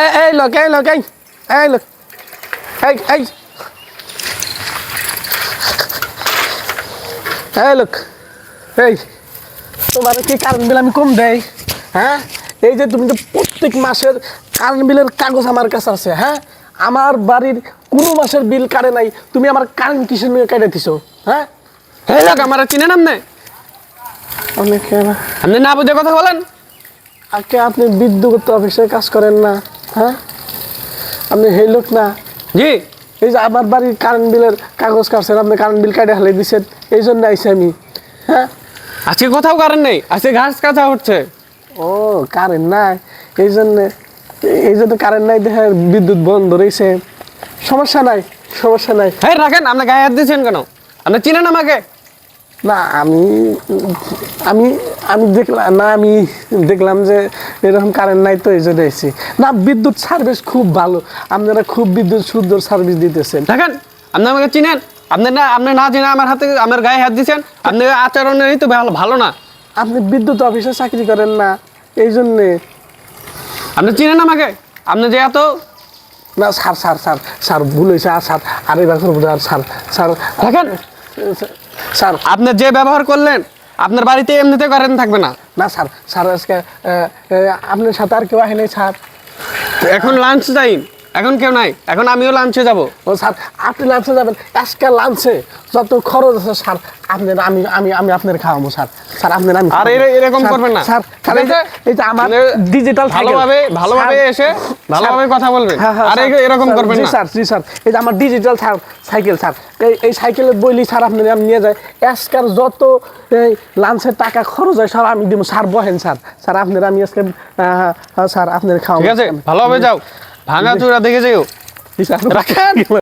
এই এই লোক এই লোক এই এই লোক এই এই এই লোক এই তোমার কি কারেন্ট বিল আমি কম দেই হ্যাঁ এই যে তুমি তো প্রত্যেক মাসের কারেন্ট বিলের কাগজ আমার কাছে আছে হ্যাঁ আমার বাড়ির কোনো মাসের বিল কাটে নাই। তুমি আমার কারেন্ট কিসের নিয়ে কেটে দিছো হ্যাঁ? এই লোক আমার চিনেন আপনি? অনেক আপনি না বুঝে কথা বলেন। আজকে আপনি বিদ্যুৎ অফিসে কাজ করেন না। হ্যাঁ? আপনি সেই লোক না? জি। এই যে আমার বাড়ির কারেন্ট বিলের কাগজ কাটছেন আপনি কারেন্ট বিল কাটে হালে দিচ্ছেন এই জন্য আইসি আমি। হ্যাঁ? আজকে কোথাও কারেন্ট নেই আজকে ঘাস কাটা হচ্ছে। ও কারেন্ট নাই। এই জন্য এই জন্য কারেন্ট নাই দেখে বিদ্যুৎ বন্ধ রয়েছে। সমস্যা নাই সমস্যা নাই। হ্যাঁ রাখেন আপনি গায়ে হাত দিচ্ছেন কেন? আপনি চিনেন আমাকে? না আমি আমি আমি দেখলাম না আমি দেখলাম যে এরকম কারেন্ট নাই তো এই জন্য এসেছি। না বিদ্যুৎ সার্ভিস খুব ভালো। আপনারা খুব বিদ্যুৎ সুন্দর সার্ভিস দিতেছেন। দেখেন আপনি আমাকে চিনেন? আপনি না আপনি না চিনে আমার হাতে আমার গায়ে হাত দিচ্ছেন আপনি আচরণেরই তো ভালো ভালো না। আপনি বিদ্যুৎ অফিসে চাকরি করেন না এই জন্যে আপনি চিনেন আমাকে? আপনি যে এত না স্যার স্যার স্যার স্যার ভুল হয়েছে আর স্যার আর এবার করব আর স্যার স্যার। দেখেন। স্যার। আপনি যে ব্যবহার করলেন আপনার বাড়িতে এমনিতে কারেন্ট থাকবে না। না স্যার। স্যার আজকে আপনার সাথে আর কেউ আসে নাই স্যার। এখন লাঞ্চ টাইম এখন কেউ নাই। এখন আমিও লাঞ্চে যাব। ও স্যার আপনি লাঞ্চে যাবেন। আজকে লাঞ্চে যত খরচ আছে স্যার আপনার আমি আমি আমি আপনার খাওয়াবো স্যার। স্যার আপনার আমি আর এরকম করবেন না। স্যার এই যে আমার ডিজিটাল ভালোভাবে ভালোভাবে এসে ভালোভাবে কথা বলবেন। আর এরকম করবেন না। হ্যাঁ, স্যার জি স্যার। এই যে আমার ডিজিটাল সাইকেল স্যার। এই সাইকেলের বইলি স্যার আপনি আমি নিয়ে আজকাল যত এই লাঞ্চের টাকা খরচ হয় সব আমি দিব। Sir বহেন sir. স্যার আপনার আমি আজকে হ্যাঁ, স্যার আপনার খাওয়া ঠিক আছে ভালোভাবে যাও। ভাঙা চূড়া দেখে যেও রাখেন।